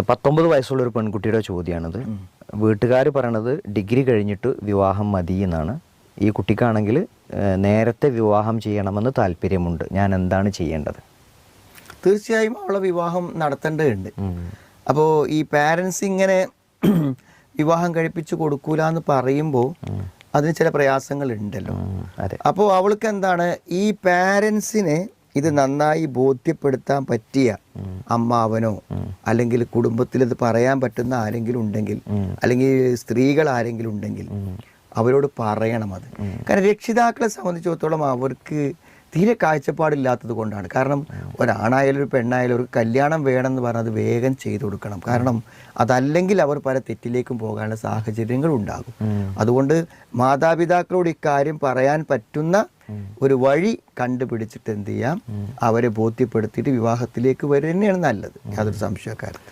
പത്തൊമ്പത് വയസ്സുള്ള ഒരു പെൺകുട്ടിയുടെ ചോദ്യമാണിത് വീട്ടുകാർ പറയണത് ഡിഗ്രി കഴിഞ്ഞിട്ട് വിവാഹം മതി എന്നാണ്. ഈ കുട്ടിക്കാണെങ്കിൽ നേരത്തെ വിവാഹം ചെയ്യണമെന്ന് താല്പര്യമുണ്ട്. ഞാൻ എന്താണ് ചെയ്യേണ്ടത്? തീർച്ചയായും അവളെ വിവാഹം നടത്തേണ്ടതുണ്ട്. അപ്പോൾ ഈ പാരൻസ് ഇങ്ങനെ വിവാഹം കഴിപ്പിച്ച് കൊടുക്കൂല എന്ന് പറയുമ്പോൾ അതിന് ചില പ്രയാസങ്ങൾ ഉണ്ടല്ലോ അതെ. അപ്പോൾ അവൾക്ക് എന്താണ്? ഈ പാരൻസിനെ ഇത് നന്നായി ബോധ്യപ്പെടുത്താൻ പറ്റിയ അമ്മാവനോ അല്ലെങ്കിൽ കുടുംബത്തിൽ ഇത് പറയാൻ പറ്റുന്ന ആരെങ്കിലും ഉണ്ടെങ്കിൽ അല്ലെങ്കിൽ സ്ത്രീകൾ ആരെങ്കിലും ഉണ്ടെങ്കിൽ അവരോട് പറയണം അത്. കാരണം രക്ഷിതാക്കളെ സംബന്ധിച്ചിടത്തോളം അവർക്ക് തീരെ കാഴ്ചപ്പാടില്ലാത്തത് കൊണ്ടാണ്. കാരണം ഒരാണായാലും ഒരു പെണ്ണായാലും ഒരു കല്യാണം വേണമെന്ന് പറഞ്ഞത് വേഗം ചെയ്തു കൊടുക്കണം. കാരണം അതല്ലെങ്കിൽ അവർ പല തെറ്റിലേക്കും പോകാനുള്ള സാഹചര്യങ്ങൾ ഉണ്ടാകും. അതുകൊണ്ട് മാതാപിതാക്കളോട് ഇക്കാര്യം പറയാൻ പറ്റുന്ന ഒരു വഴി കണ്ടുപിടിച്ചിട്ട് എന്ത് ചെയ്യാം? അവരെ ബോധ്യപ്പെടുത്തിയിട്ട് വിവാഹത്തിലേക്ക് വരെ തന്നെയാണ് നല്ലത്. യാതൊരു സംശയക്കാരും